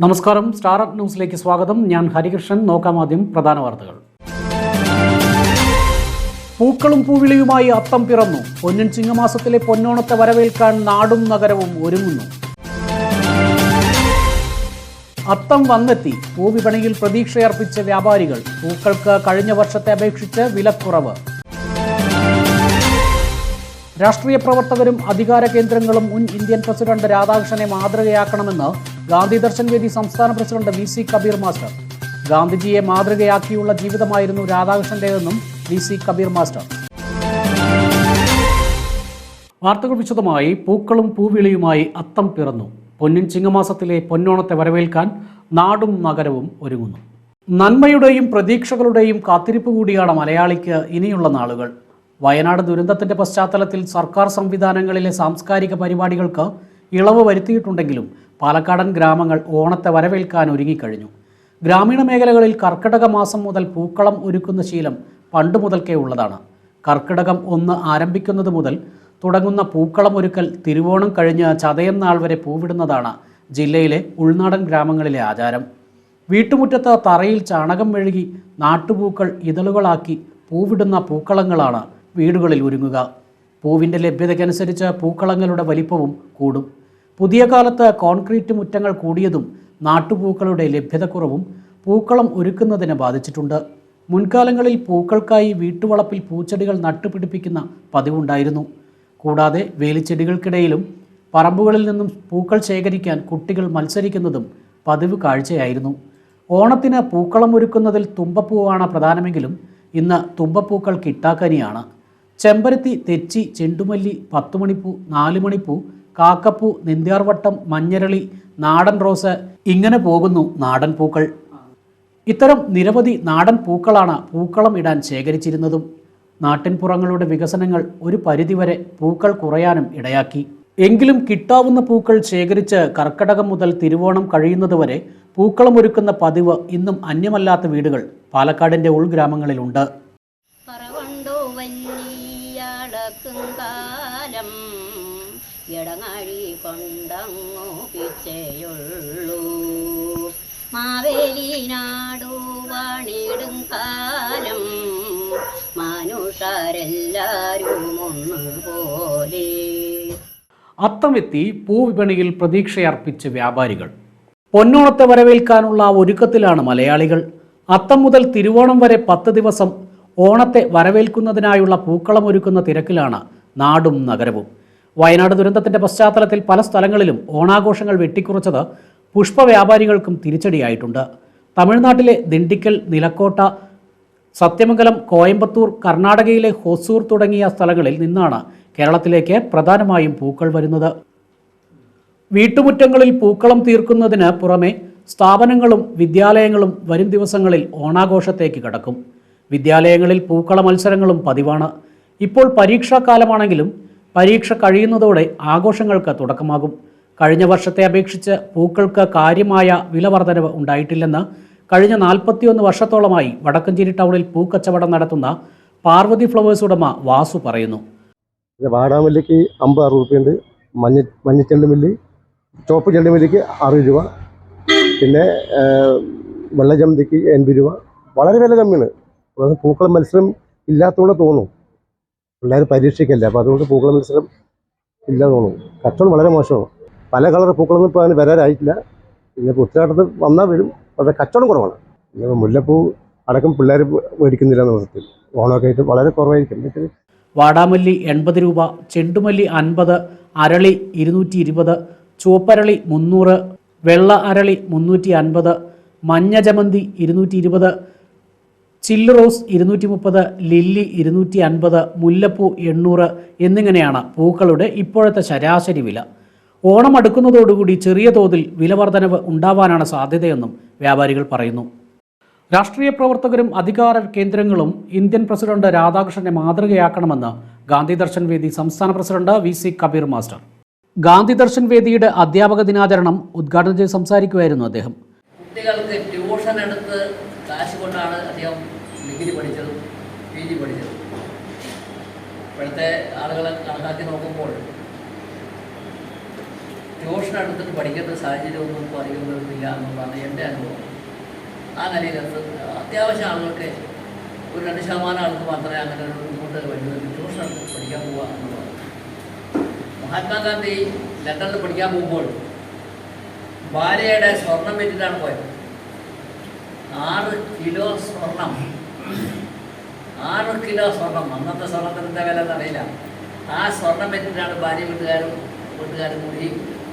നമസ്കാരം. സ്റ്റാർഅപ്പ് ന്യൂസിലേക്ക് സ്വാഗതം. ഞാൻ ഹരികൃഷ്ണൻ. നോക്കാം ആദ്യം പ്രധാന വാർത്തകൾ. പൂക്കളും പൂവിളിയുമായി അത്തം പിറന്നു. പൊന്നിൻ ചിങ്ങമാസത്തിലെ പൊന്നോണത്തെ വരവേൽക്കാൻ നാടും നഗരവും ഒരുങ്ങുന്നു. അത്തം വന്നെത്തി. പൂവിപണിയിൽ പ്രതീക്ഷയർപ്പിച്ച വ്യാപാരികൾ. പൂക്കൾക്ക് കഴിഞ്ഞ വർഷത്തെ അപേക്ഷിച്ച് വിലക്കുറവ്. രാഷ്ട്രീയ പ്രവർത്തകരും അധികാര കേന്ദ്രങ്ങളും മുൻ ഇന്ത്യൻ പ്രസിഡന്റ് രാധാകൃഷ്ണനെ മാതൃകയാക്കണമെന്ന് ഗാന്ധി ദർശൻ വേദി സംസ്ഥാന president V C Kabir master. ഗാന്ധിജിയെ മാതൃകയാക്കിയുള്ള ജീവിതമായിരുന്നു രാധാകൃഷ്ണന്റേതെന്നും വി സി കബീർ മാസ്റ്റർ. വാർത്തകൾ വിശദമായി പൂക്കളും പൂവിളിയുമായി അത്തം പിറന്നു. പൊന്നിൻ ചിങ്ങമാസത്തിലെ പൊന്നോണത്തെ വരവേൽക്കാൻ നാടും നഗരവും ഒരുങ്ങുന്നു. നന്മയുടെയും പ്രതീക്ഷകളുടെയും കാത്തിരിപ്പ് കൂടിയാണ് മലയാളിക്ക് ഇനിയുള്ള നാളുകൾ. വയനാട് ദുരന്തത്തിന്റെ പശ്ചാത്തലത്തിൽ സർക്കാർ സംവിധാനങ്ങളിലെ സാംസ്കാരിക പരിപാടികൾക്ക് ഇളവ് വരുത്തിയിട്ടുണ്ടെങ്കിലും പാലക്കാടൻ ഗ്രാമങ്ങൾ ഓണത്തെ വരവേൽക്കാൻ ഒരുങ്ങിക്കഴിഞ്ഞു. ഗ്രാമീണ മേഖലകളിൽ കർക്കിടക മാസം മുതൽ പൂക്കളം ഒരുക്കുന്ന ശീലം പണ്ട് മുതൽക്കേ ഉള്ളതാണ്. കർക്കിടകം ഒന്ന് ആരംഭിക്കുന്നത് മുതൽ തുടങ്ങുന്ന പൂക്കളം ഒരുക്കൽ തിരുവോണം കഴിഞ്ഞ് ചതയം നാൾ വരെ പൂവിടുന്നതാണ് ജില്ലയിലെ ഉൾനാടൻ ഗ്രാമങ്ങളിലെ ആചാരം. വീട്ടുമുറ്റത്ത് തറയിൽ ചാണകം മെഴുകി നാട്ടുപൂക്കൾ ഇതളുകളാക്കി പൂവിടുന്ന പൂക്കളങ്ങളാണ് വീടുകളിൽ ഒരുങ്ങുക. പൂവിന്റെ ലഭ്യതയ്ക്കനുസരിച്ച് പൂക്കളങ്ങളുടെ വലിപ്പവും കൂടും. പുതിയ കാലത്ത് കോൺക്രീറ്റ് മുറ്റങ്ങൾ കൂടിയതും നാട്ടുപൂക്കളുടെ ലഭ്യതക്കുറവും പൂക്കളം ഒരുക്കുന്നതിനെ ബാധിച്ചിട്ടുണ്ട്. മുൻകാലങ്ങളിൽ പൂക്കൾക്കായി വീട്ടുവളപ്പിൽ പൂച്ചെടികൾ നട്ടുപിടിപ്പിക്കുന്ന പതിവുണ്ടായിരുന്നു. കൂടാതെ വേലിച്ചെടികൾക്കിടയിലും പറമ്പുകളിൽ നിന്നും പൂക്കൾ ശേഖരിക്കാൻ കുട്ടികൾ മത്സരിക്കുന്നതും പതിവ് കാഴ്ചയായിരുന്നു. ഓണത്തിന് പൂക്കളം ഒരുക്കുന്നതിൽ തുമ്പപ്പൂവാണ് പ്രധാനമെങ്കിലും ഇന്ന് തുമ്പപ്പൂക്കൾ കിട്ടാക്കനിയാണ്. ചെമ്പരത്തി തെച്ചി ചെണ്ടുമല്ലി പത്തുമണിപ്പൂ നാലുമണിപ്പൂ കാക്കപ്പൂ നെന്തിയാർവട്ടം മഞ്ഞരളി നാടൻ റോസ് ഇങ്ങനെ പോകുന്നു നാടൻ പൂക്കൾ. ഇത്തരം നിരവധി നാടൻ പൂക്കളാണ് പൂക്കളം ഇടാൻ ശേഖരിച്ചിരുന്നതും. നാട്ടിൻപുറങ്ങളുടെ വികസനങ്ങൾ ഒരു പരിധിവരെ പൂക്കൾ കുറയാനും ഇടയാക്കി. എങ്കിലും കിട്ടാവുന്ന പൂക്കൾ ശേഖരിച്ച് കർക്കടകം മുതൽ തിരുവോണം കഴിയുന്നതുവരെ പൂക്കളം ഒരുക്കുന്ന പതിവ് ഇന്നും അന്യമല്ലാത്ത വീടുകൾ പാലക്കാടിന്റെ ഉൾഗ്രാമങ്ങളിലുണ്ട്. പറവണ്ടോ വന്നിയളക്കും കാലം ഇടങ്ങഴി കൊണ്ടങ്ങോ പിച്ചയുള്ളൂ. മാവേലി നാടു വാണിടും കാലം. മനുഷ്യരെല്ലാരും ഒന്നുപോലെ അത്തമെത്തി പൂവിപണിയിൽ പ്രതീക്ഷയർപ്പിച്ച് വ്യാപാരികൾ. പൊന്നോണത്തെ വരവേൽക്കാനുള്ള ഒരുക്കത്തിലാണ് മലയാളികൾ. അത്തം മുതൽ തിരുവോണം വരെ പത്ത് ദിവസം ഓണത്തെ വരവേൽക്കുന്നതിനായുള്ള പൂക്കളം ഒരുക്കുന്ന തിരക്കിലാണ് നാടും നഗരവും. വയനാട് ദുരന്തത്തിന്റെ പശ്ചാത്തലത്തിൽ പല സ്ഥലങ്ങളിലും ഓണാഘോഷങ്ങൾ വെട്ടിക്കുറച്ചത് പുഷ്പ വ്യാപാരികൾക്കും തിരിച്ചടിയായിട്ടുണ്ട്. തമിഴ്നാട്ടിലെ ദിണ്ടിക്കൽ നിലക്കോട്ട സത്യമംഗലം കോയമ്പത്തൂർ കർണാടകയിലെ ഹൊസൂർ തുടങ്ങിയ സ്ഥലങ്ങളിൽ നിന്നാണ് കേരളത്തിലേക്ക് പ്രധാനമായും പൂക്കൾ വരുന്നത്. വീട്ടുമുറ്റങ്ങളിൽ പൂക്കളം തീർക്കുന്നതിന് പുറമെ സ്ഥാപനങ്ങളും വിദ്യാലയങ്ങളും വരും ദിവസങ്ങളിൽ ഓണാഘോഷത്തേക്ക് കടക്കും. വിദ്യാലയങ്ങളിൽ പൂക്കള മത്സരങ്ങളും പതിവാണ്. ഇപ്പോൾ പരീക്ഷാക്കാലമാണെങ്കിലും പരീക്ഷ കഴിയുന്നതോടെ ആഘോഷങ്ങൾക്ക് തുടക്കമാകും. കഴിഞ്ഞ വർഷത്തെ അപേക്ഷിച്ച് പൂക്കൾക്ക് കാര്യമായ വില വർധനവ് ഉണ്ടായിട്ടില്ലെന്ന് കഴിഞ്ഞ നാൽപ്പത്തിയൊന്ന് വർഷത്തോളമായി വടക്കഞ്ചേരി ടൗണിൽ പൂക്കച്ചവടം നടത്തുന്ന പാർവതി ഫ്ലവേഴ്സ് ഉടമ വാസു പറയുന്നു. വാടാമല്ലിക്ക് അമ്പത് രൂപയുണ്ട് മഞ്ഞ മഞ്ഞച്ചെണ്ടുമല്ലി ചുവപ്പ് ചെണ്ടുമല്ലിക്ക് അറുപത് രൂപ. പിന്നെ വെള്ളജമന്തിക്ക് വെള്ള എൺപത് രൂപ. വളരെ വില കമ്മിയാണ്. അത് പൂക്കള മത്സരം ഇല്ലാത്തതുകൊണ്ട് തോന്നും. പിള്ളേർ പരീക്ഷയ്ക്കല്ല അപ്പോൾ അതുകൊണ്ട് പൂക്കള മത്സരം ഇല്ല തോന്നുന്നു കച്ചവടം വളരെ മോശമാണ്. പല കളർ പൂക്കളൊന്നും ഇപ്പോൾ അങ്ങനെ വരാനായിട്ടില്ല പിന്നെ ഇപ്പോൾ ഉത്തരാട്ടത്ത് വന്നാൽ വരും. പക്ഷേ കച്ചവടം കുറവാണ്. പിന്നെ മുല്ലപ്പൂ അടക്കം പിള്ളേർ മേടിക്കുന്നില്ല എന്ന വിധത്തിൽ ഓണമൊക്കെ ആയിട്ട് വളരെ കുറവായിരിക്കും. വാടാമല്ലി എൺപത് രൂപ ചെണ്ടുമല്ലി അൻപത് അരളി ഇരുന്നൂറ്റി ഇരുപത് ചുവപ്പരളി മുന്നൂറ് വെള്ള അരളി മുന്നൂറ്റി അൻപത് മഞ്ഞ ജമന്തി ഇരുന്നൂറ്റി ഇരുപത് ചില്ല് റോസ് ഇരുന്നൂറ്റി മുപ്പത് ലില്ലി ഇരുന്നൂറ്റി അൻപത് മുല്ലപ്പൂ എണ്ണൂറ് എന്നിങ്ങനെയാണ് പൂക്കളുടെ ഇപ്പോഴത്തെ ശരാശരി വില. ഓണം അടുക്കുന്നതോടുകൂടി ചെറിയ തോതിൽ വില വർധനവ് ഉണ്ടാവാനാണ് സാധ്യതയെന്നും വ്യാപാരികൾ പറയുന്നു. രാഷ്ട്രീയ പ്രവർത്തകരും അധികാര കേന്ദ്രങ്ങളും ഇന്ത്യൻ പ്രസിഡന്റ് രാധാകൃഷ്ണനെ മാതൃകയാക്കണമെന്ന് ഗാന്ധി ദർശൻ വേദി സംസ്ഥാന president V C Kabir master. Gandhi Darshan വേദിയുടെ അധ്യാപക ദിനാചരണം ഉദ്ഘാടനം ചെയ്ത് സംസാരിക്കുമായിരുന്നു അദ്ദേഹം. കുട്ടികൾക്ക് ട്യൂഷൻ എടുത്ത് കാശ് കൊണ്ടാണ് അദ്ദേഹം ഡിഗ്രി പഠിച്ചതും പി ജി പഠിച്ചതും ഇപ്പോഴത്തെ ആളുകളെ കണക്കാക്കി നോക്കുമ്പോൾ ട്യൂഷൻ എടുത്തിട്ട് പഠിക്കേണ്ട സാഹചര്യമൊന്നും ഇപ്പോൾ അറിയുന്നില്ല എന്നുള്ളതാണ് എന്റെ അനുഭവം. ആ നിലയിൽ അത്യാവശ്യം ആളുകൾക്ക് ഒരു രണ്ട് ശതമാനം ആൾക്ക് മാത്രമേ അങ്ങനെ ഒരു ബുദ്ധിമുട്ട് വരുന്നത് ട്യൂഷൻ എടുത്ത് പഠിക്കാൻ പോവുക എന്നുള്ളത് മഹാത്മാഗാന്ധി ലണ്ടനിൽ പഠിക്കാൻ പോകുമ്പോൾ ഭാര്യയുടെ സ്വർണം വെച്ചിട്ടാണ് പോയത്. ആറ് കിലോ സ്വർണം. ആറ് കിലോ സ്വർണം. അന്നത്തെ സ്വർണത്തിന്റെ വില എന്നറിയില്ല ആ സ്വർണം വെച്ചിട്ടാണ് ഭാര്യ വീട്ടുകാരും വീട്ടുകാരും കൂടി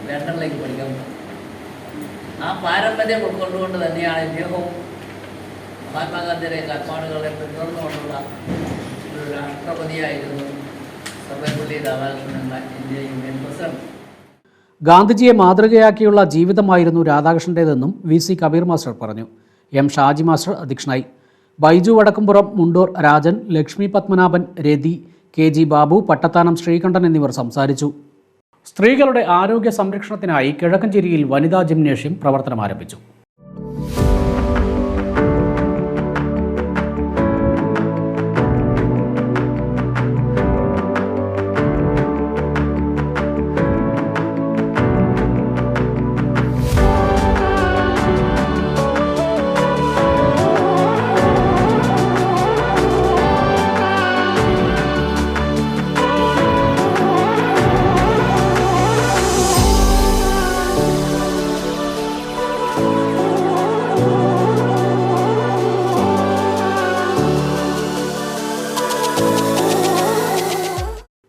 ലണ്ടനിലേക്ക് പഠിക്കാൻ ആ പാരമ്പര്യം ഉൾക്കൊണ്ടുകൊണ്ട് തന്നെയാണ് ഇദ്ദേഹവും മഹാത്മാഗാന്ധിയുടെ കൽപ്പാടുകളെ പിന്തുടർന്നുകൊണ്ടുള്ള ഒരു രാഷ്ട്രപതിയായിരുന്നു Sarvepalli Radhakrishnan India union president. ഗാന്ധിജിയെ മാതൃകയാക്കിയുള്ള ജീവിതമായിരുന്നു രാധാകൃഷ്ണന്റേതെന്നും വി സി കബീർ മാസ്റ്റർ പറഞ്ഞു. എം ഷാജി മാസ്റ്റർ അധ്യക്ഷനായി. ബൈജു വടക്കുംപുറം മുണ്ടൂർ രാജൻ ലക്ഷ്മി പത്മനാഭൻ രതി കെ ജി ബാബു പട്ടത്താനം ശ്രീകണ്ഠൻ എന്നിവർ സംസാരിച്ചു. സ്ത്രീകളുടെ ആരോഗ്യ സംരക്ഷണത്തിനായി കിഴക്കഞ്ചേരിയിൽ വനിതാ ജിംനേഷ്യം പ്രവർത്തനം ആരംഭിച്ചു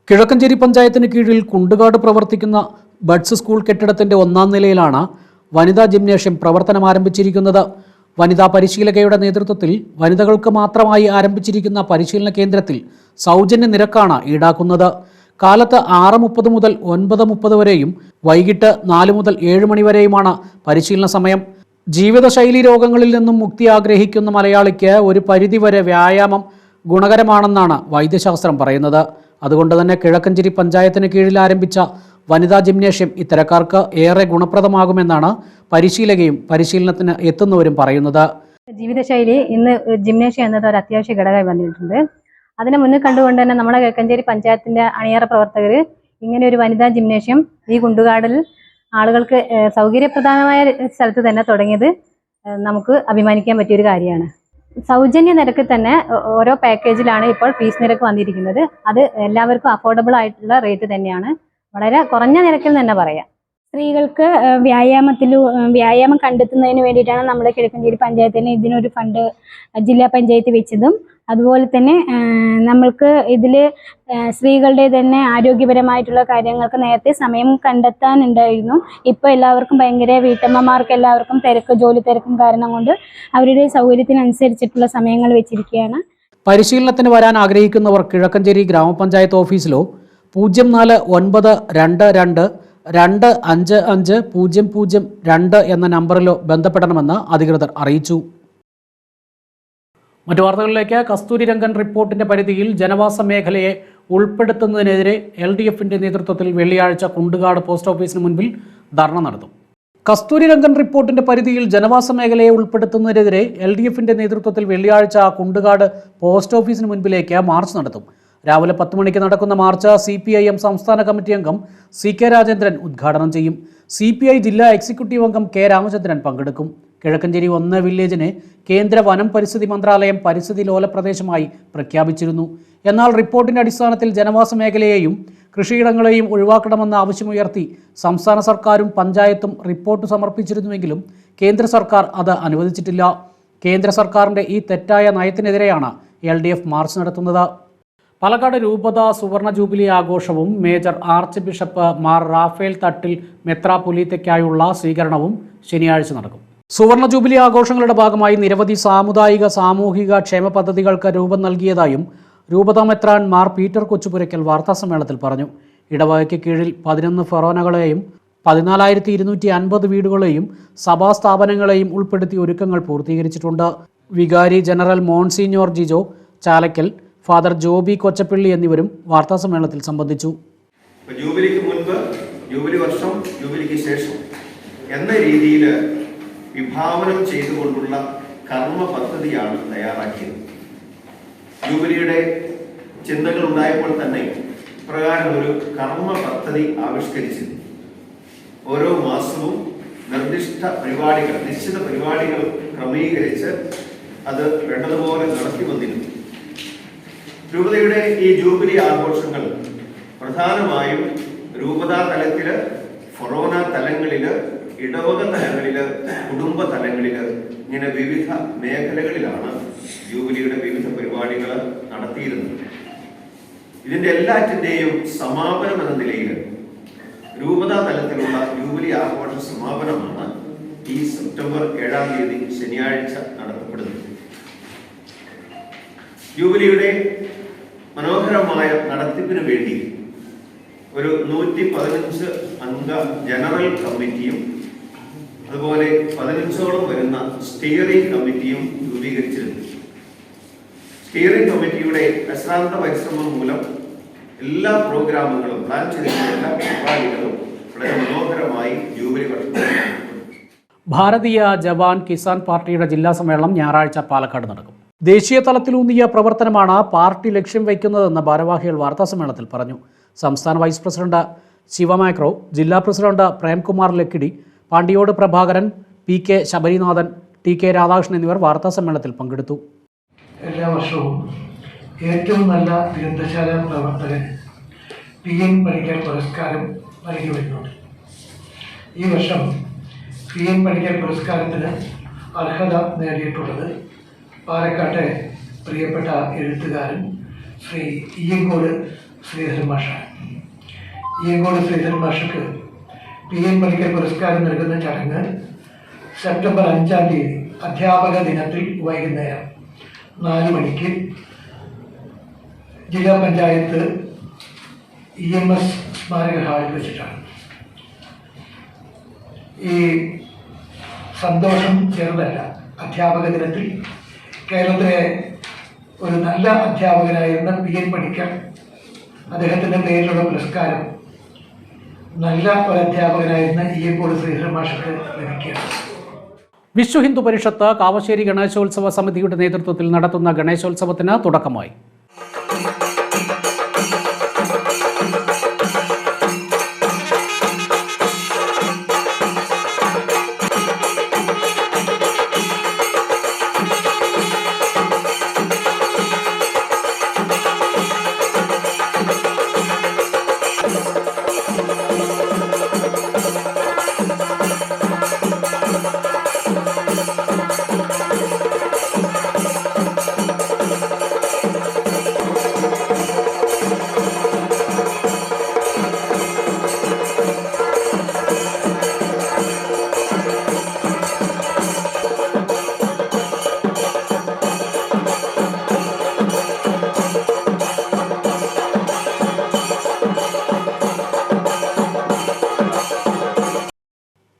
കിഴക്കഞ്ചേരി പഞ്ചായത്തിന് കീഴിൽ കുണ്ടുകാട് പ്രവർത്തിക്കുന്ന ബഡ്സ് സ്കൂൾ കെട്ടിടത്തിന്റെ ഒന്നാം നിലയിലാണ് വനിതാ ജിംനേഷ്യം പ്രവർത്തനം ആരംഭിച്ചിരിക്കുന്നത്. വനിതാ പരിശീലകയുടെ നേതൃത്വത്തിൽ വനിതകൾക്ക് മാത്രമായി ആരംഭിച്ചിരിക്കുന്ന പരിശീലന കേന്ദ്രത്തിൽ സൗജന്യ നിരക്കാണ് ഈടാക്കുന്നത്. കാലത്ത് ആറ് മുപ്പത് മുതൽ ഒൻപത് മുപ്പത് വരെയും വൈകിട്ട് നാല് മുതൽ ഏഴ് മണി വരെയുമാണ് പരിശീലന സമയം. ജീവിതശൈലി രോഗങ്ങളിൽ നിന്നും മുക്തി ആഗ്രഹിക്കുന്ന മലയാളിക്ക് ഒരു പരിധിവരെ വ്യായാമം ഗുണകരമാണെന്നാണ് വൈദ്യശാസ്ത്രം പറയുന്നത്. അതുകൊണ്ട് തന്നെ കിഴക്കഞ്ചേരി പഞ്ചായത്തിന് കീഴിൽ ആരംഭിച്ച വനിതാ ജിംനേഷ്യം ഇത്തരക്കാർക്ക് ഏറെ ഗുണപ്രദമാകുമെന്നാണ് പരിശീലകയും പരിശീലനത്തിന് എത്തുന്നവരും പറയുന്നത്. ജീവിതശൈലി ഇന്ന് ജിംനേഷ്യം എന്നത് ഒരു അത്യാവശ്യ ഘടകമായി വന്നിട്ടുണ്ട്. അതിനെ മുന്നിൽ കണ്ടുകൊണ്ട് തന്നെ നമ്മുടെ കിഴക്കഞ്ചേരി പഞ്ചായത്തിന്റെ അണിയറ പ്രവർത്തകർ ഇങ്ങനെ ഒരു വനിതാ ജിംനേഷ്യം ഈ കുണ്ടുകാടിൽ ആളുകൾക്ക് സൗകര്യപ്രദമായ സ്ഥലത്ത് തന്നെ തുടങ്ങിയത് നമുക്ക് അഭിമാനിക്കാൻ പറ്റിയ ഒരു കാര്യമാണ്. സൗജന്യ നിരക്കിൽ തന്നെ ഓരോ പാക്കേജിലാണ് ഇപ്പോൾ ഫീസ് നിരക്ക് വന്നിരിക്കുന്നത്. അത് എല്ലാവർക്കും അഫോർഡബിൾ ആയിട്ടുള്ള റേറ്റ് തന്നെയാണ്. വളരെ കുറഞ്ഞ നിരക്കിൽ തന്നെ പറയാം. സ്ത്രീകൾക്ക് വ്യായാമത്തിലു വ്യായാമം കണ്ടെത്തുന്നതിന് വേണ്ടിയിട്ടാണ് നമ്മുടെ കിഴക്കഞ്ചേരി പഞ്ചായത്തിന് ഇതിനൊരു ഫണ്ട് ജില്ലാ പഞ്ചായത്ത് വെച്ചതും. അതുപോലെ തന്നെ നമ്മൾക്ക് ഇതിൽ സ്ത്രീകളുടെ തന്നെ ആരോഗ്യപരമായിട്ടുള്ള കാര്യങ്ങൾക്ക് നേരത്തെ സമയം കണ്ടെത്താനുണ്ടായിരുന്നു. ഇപ്പോൾ എല്ലാവർക്കും ഭയങ്കര വീട്ടമ്മമാർക്ക് എല്ലാവർക്കും തിരക്ക് ജോലി തിരക്കും കാരണം കൊണ്ട് അവരുടെ സൗകര്യത്തിനനുസരിച്ചിട്ടുള്ള സമയങ്ങൾ വെച്ചിരിക്കുകയാണ്. പരിശീലനത്തിന് വരാൻ ആഗ്രഹിക്കുന്നവർ കിഴക്കഞ്ചേരി ഗ്രാമപഞ്ചായത്ത് ഓഫീസിലോ പൂജ്യം നാല് ഒൻപത് രണ്ട് രണ്ട് രണ്ട് അഞ്ച് അഞ്ച് പൂജ്യം പൂജ്യം രണ്ട് എന്ന നമ്പറിലോ ബന്ധപ്പെടണമെന്ന് അധികൃതർ അറിയിച്ചു. മറ്റു വാർത്തകളിലേക്ക് കസ്തൂരി രംഗൻ റിപ്പോർട്ടിന്റെ പരിധിയിൽ ജനവാസ മേഖലയെ ഉൾപ്പെടുത്തുന്നതിനെതിരെ എൽ ഡി എഫിന്റെ നേതൃത്വത്തിൽ വെള്ളിയാഴ്ച കുണ്ടുകാട് പോസ്റ്റ് ഓഫീസിന് മുൻപിൽ ധർണ നടത്തും കസ്തൂരി രംഗൻ റിപ്പോർട്ടിന്റെ പരിധിയിൽ ജനവാസ മേഖലയെ ഉൾപ്പെടുത്തുന്നതിനെതിരെ എൽ ഡി എഫിന്റെ നേതൃത്വത്തിൽ വെള്ളിയാഴ്ച കുണ്ടുകാട് പോസ്റ്റ് ഓഫീസിന് മുൻപിലേക്ക് മാർച്ച് നടത്തും. രാവിലെ പത്ത് മണിക്ക് നടക്കുന്ന മാർച്ച് സി സംസ്ഥാന കമ്മിറ്റി അംഗം സി കെ രാജേന്ദ്രൻ ഉദ്ഘാടനം ചെയ്യും. സി പി ഐ ജില്ലാ എക്സിക്യൂട്ടീവ് അംഗം കെ രാമചന്ദ്രൻ പങ്കെടുക്കും. കിഴക്കഞ്ചേരി ഒന്ന് വില്ലേജിനെ കേന്ദ്ര വനം പരിസ്ഥിതി മന്ത്രാലയം പരിസ്ഥിതി ലോല പ്രദേശമായി പ്രഖ്യാപിച്ചിരുന്നു. എന്നാൽ റിപ്പോർട്ടിന്റെ അടിസ്ഥാനത്തിൽ ജനവാസ മേഖലയെയും കൃഷിയിടങ്ങളെയും ഒഴിവാക്കണമെന്ന ആവശ്യമുയർത്തി സംസ്ഥാന സർക്കാരും പഞ്ചായത്തും റിപ്പോർട്ട് സമർപ്പിച്ചിരുന്നുവെങ്കിലും കേന്ദ്ര സർക്കാർ അത് അനുവദിച്ചിട്ടില്ല. കേന്ദ്ര സർക്കാരിന്റെ ഈ തെറ്റായ നയത്തിനെതിരെയാണ് എൽ മാർച്ച് നടത്തുന്നത്. പാലക്കാട് രൂപത സുവർണ ജൂബിലി ആഘോഷവും major archbishop Mar Rafale Thattil മെത്രാപൊലീത്തയ്ക്കായുള്ള സ്വീകരണവും ശനിയാഴ്ച നടക്കും. സുവർണ ജൂബിലി ആഘോഷങ്ങളുടെ ഭാഗമായി നിരവധി സാമുദായിക സാമൂഹിക ക്ഷേമ പദ്ധതികൾക്ക് രൂപം നൽകിയതായും രൂപത മെത്രാൻ മാർ പീറ്റർ കൊച്ചുപുരയ്ക്കൽ വാർത്താസമ്മേളനത്തിൽ പറഞ്ഞു. ഇടവകയ്ക്ക് കീഴിൽ പതിനൊന്ന് ഫെറോനകളെയും പതിനാലായിരത്തി ഇരുന്നൂറ്റി അൻപത് വീടുകളെയും സഭാ സ്ഥാപനങ്ങളെയും ഉൾപ്പെടുത്തി ഒരുക്കങ്ങൾ പൂർത്തീകരിച്ചിട്ടുണ്ട്. വികാരി general monsignor Jijo Chalakkal father Joby Kochappilly എന്നിവരും വാർത്താസമ്മേളനത്തിൽ സംബന്ധിച്ചു. ജൂബിലിക്ക് മുൻപ് ജൂബിലി വർഷം ജൂബിലിക്ക് ശേഷം എന്ന രീതിയിൽ വിഭാവനം ചെയ്തുകൊണ്ടുള്ള കർമ്മ പദ്ധതിയാണ് തയ്യാറാക്കിയത്. ജൂബിലിയുടെ ചിന്തകൾ ഉണ്ടായപ്പോൾ തന്നെ പ്രകാരം ഒരു കർമ്മ പദ്ധതി ആവിഷ്കരിച്ചിരുന്നു. ഓരോ മാസവും നിർദ്ദിഷ്ട പരിപാടികൾ നിശ്ചിത പരിപാടികൾ ക്രമീകരിച്ച് അത് വേണ്ടതുപോലെ നടത്തി വന്നിരുന്നു. രൂപതയുടെ ഈ ജൂബിലി ആഘോഷങ്ങൾ പ്രധാനമായും രൂപതാ തലത്തിൽ ഫൊറോന തലങ്ങളിൽ ഇടവക തലങ്ങളിൽ കുടുംബ തലങ്ങളിൽ ഇങ്ങനെ വിവിധ മേഖലകളിലാണ് ജൂബിലിയുടെ വിവിധ പരിപാടികൾ നടത്തിയിരുന്നത്. ഇതിന്റെ എല്ലാറ്റിന്റെയും സമാപനം എന്ന നിലയിൽ രൂപതാ തലത്തിലുള്ള ജൂബിലി ആഘോഷ സമാപനമാണ് ഈ സെപ്റ്റംബർ ഏഴാം തീയതി ശനിയാഴ്ച നടത്തപ്പെടുന്നത്. ജൂബിലിയുടെ മനോഹരമായ നടത്തിപ്പിന് വേണ്ടി ഒരു നൂറ്റി പതിനഞ്ച് അംഗ ജനറൽ കമ്മിറ്റിയും അതുപോലെ പതിനഞ്ചോളം വരുന്ന സ്റ്റിയറിംഗ് കമ്മിറ്റിയും രൂപീകരിച്ചിരുന്നു. സ്റ്റിയറിംഗ് കമ്മിറ്റിയുടെ അശ്രാന്ത പരിശ്രമം മൂലം എല്ലാ പ്രോഗ്രാമുകളും പ്ലാൻ ചെയ്തിട്ടുള്ള എല്ലാ പരിപാടികളും വളരെ മനോഹരമായി ജൂബിലി ഭാരതീയ ജവാൻ കിസാൻ പാർട്ടിയുടെ ജില്ലാ സമ്മേളനം ഞായറാഴ്ച പാലക്കാട് നടക്കും. ദേശീയ തലത്തിലൂന്നിയ പ്രവർത്തനമാണ് പാർട്ടി ലക്ഷ്യം വയ്ക്കുന്നതെന്ന് ഭാരവാഹികൾ വാർത്താസമ്മേളനത്തിൽ പറഞ്ഞു. സംസ്ഥാന വൈസ് പ്രസിഡന്റ് ശിവമാക്രോ ജില്ലാ president Premkumar Lakkidi Pandiyode Prabhakaran P K Sabarinathan T K Radhakrishnan എന്നിവർ വാർത്താസമ്മേളനത്തിൽ പങ്കെടുത്തു. എല്ലാ വർഷവും ഏറ്റവും നല്ല ഗ്രന്ഥശാല പ്രവർത്തകൻ പി എൻ പണിക്കർ പുരസ്കാരം നൽകി വരുന്നുണ്ട് ഈ വർഷം പി എൻ പണിക്കർ പുരസ്കാരത്തിന് അർഹത നേടിയിട്ടുള്ളത് പാലക്കാട്ടെ പ്രിയപ്പെട്ട എഴുത്തുകാരൻ ശ്രീ ഇയ്യങ്കോട് ശ്രീധരൻ മാഷാണ് ഇയ്യങ്കോട് ശ്രീധരൻ മാഷക്ക് പി എൻ പണിക്കൽ പുരസ്കാരം നൽകുന്ന ചടങ്ങ് സെപ്റ്റംബർ അഞ്ചാം തീയതി അധ്യാപക ദിനത്തിൽ വൈകുന്നേരം നാല് മണിക്ക്. ജില്ലാ പഞ്ചായത്ത് ഇ എം എസ് സ്മാരക ഹാളിൽ വെച്ചിട്ടാണ്. ഈ സന്തോഷം ചെറുതല്ല അധ്യാപക ദിനത്തിൽ കേരളത്തിലെ ഒരു നല്ല അധ്യാപകനായിരുന്ന പി എൻ പണിക്കർ അദ്ദേഹത്തിന്റെ പേരിലുള്ള പുരസ്കാരം നല്ല ഒരു അധ്യാപകനായിരുന്ന ഇ എ പോൾ ശ്രീധരൻ മാഷക്ക് ലഭിക്കുകയാണ്. വിശ്വ ഹിന്ദു പരിഷത്ത് കാവശ്ശേരി ഗണേശോത്സവ സമിതിയുടെ നേതൃത്വത്തിൽ നടത്തുന്ന ഗണേശോത്സവത്തിന് തുടക്കമായി.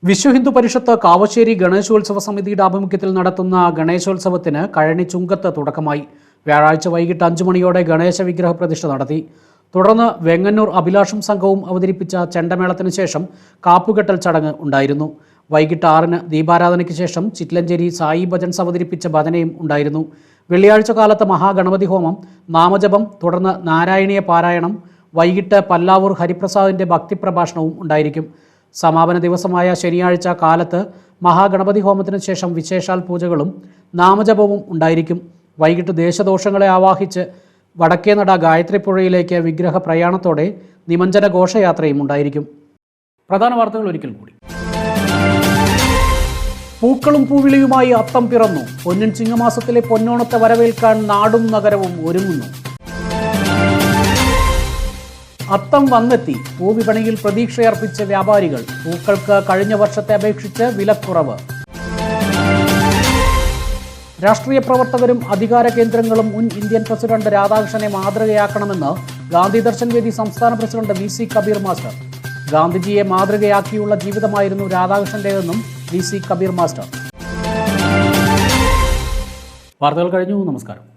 വിശ്വ ഹിന്ദു പരിഷത്ത് കാവശ്ശേരി ഗണേശോത്സവ സമിതിയുടെ ആഭിമുഖ്യത്തിൽ നടത്തുന്ന ഗണേശോത്സവത്തിന് കഴനി ചുങ്കത്ത് തുടക്കമായി. വ്യാഴാഴ്ച വൈകിട്ട് അഞ്ചു മണിയോടെ ഗണേശ വിഗ്രഹ പ്രതിഷ്ഠ നടത്തി. തുടർന്ന് വെങ്ങന്നൂർ അഭിലാഷം സംഘവും അവതരിപ്പിച്ച ചെണ്ടമേളത്തിന് ശേഷം കാപ്പുകെട്ടൽ ചടങ്ങ് ഉണ്ടായിരുന്നു. വൈകിട്ട് ആറിന് ദീപാരാധനയ്ക്ക് ശേഷം ചിറ്റലഞ്ചേരി സായി ഭജൻസ് അവതരിപ്പിച്ച ഭജനയും ഉണ്ടായിരുന്നു. വെള്ളിയാഴ്ച കാലത്ത് മഹാഗണപതി ഹോമം നാമജപം തുടർന്ന് നാരായണീയ പാരായണം വൈകിട്ട് പല്ലാവൂർ ഹരിപ്രസാദിന്റെ ഭക്തിപ്രഭാഷണവും ഉണ്ടായിരിക്കും. സമാപന ദിവസമായ ശനിയാഴ്ച കാലത്ത് മഹാഗണപതി ഹോമത്തിന് ശേഷം വിശേഷാൽ പൂജകളും നാമജപവും ഉണ്ടായിരിക്കും. വൈകിട്ട് ദേശദോഷങ്ങളെ ആവാഹിച്ച് വടക്കേനട ഗായത്രിപ്പുഴയിലേക്ക് വിഗ്രഹ പ്രയാണത്തോടെ നിമഞ്ജന ഘോഷയാത്രയും ഉണ്ടായിരിക്കും. പ്രധാന വാർത്തകൾ ഒരിക്കൽ കൂടി. പൂക്കളും പൂവിളിയുമായി അത്തം പിറന്നു. പൊന്നിൻ ചിങ്ങമാസത്തിലെ പൊന്നോണത്തെ വരവേൽക്കാൻ നാടും നഗരവും ഒരുങ്ങുന്നു. അത്തം വന്നെത്തി. പൂവിപണിയിൽ പ്രതീക്ഷയർപ്പിച്ച വ്യാപാരികൾ പൂക്കൾക്ക് കഴിഞ്ഞ വർഷത്തെ അപേക്ഷിച്ച് വിലക്കുറവ്. രാഷ്ട്രീയ പ്രവർത്തകരും അധികാര കേന്ദ്രങ്ങളും മുൻ ഇന്ത്യൻ പ്രസിഡന്റ് രാധാകൃഷ്ണനെ മാതൃകയാക്കണമെന്ന് ഗാന്ധി ദർശൻ വേദി സംസ്ഥാന president V C Kabir master. ഗാന്ധിജിയെ മാതൃകയാക്കിയുള്ള ജീവിതമായിരുന്നു രാധാകൃഷ്ണന്റേതെന്നും വി സി കബീർ മാസ്റ്റർ. വാർത്തകൾ കഴിഞ്ഞു. നമസ്കാരം.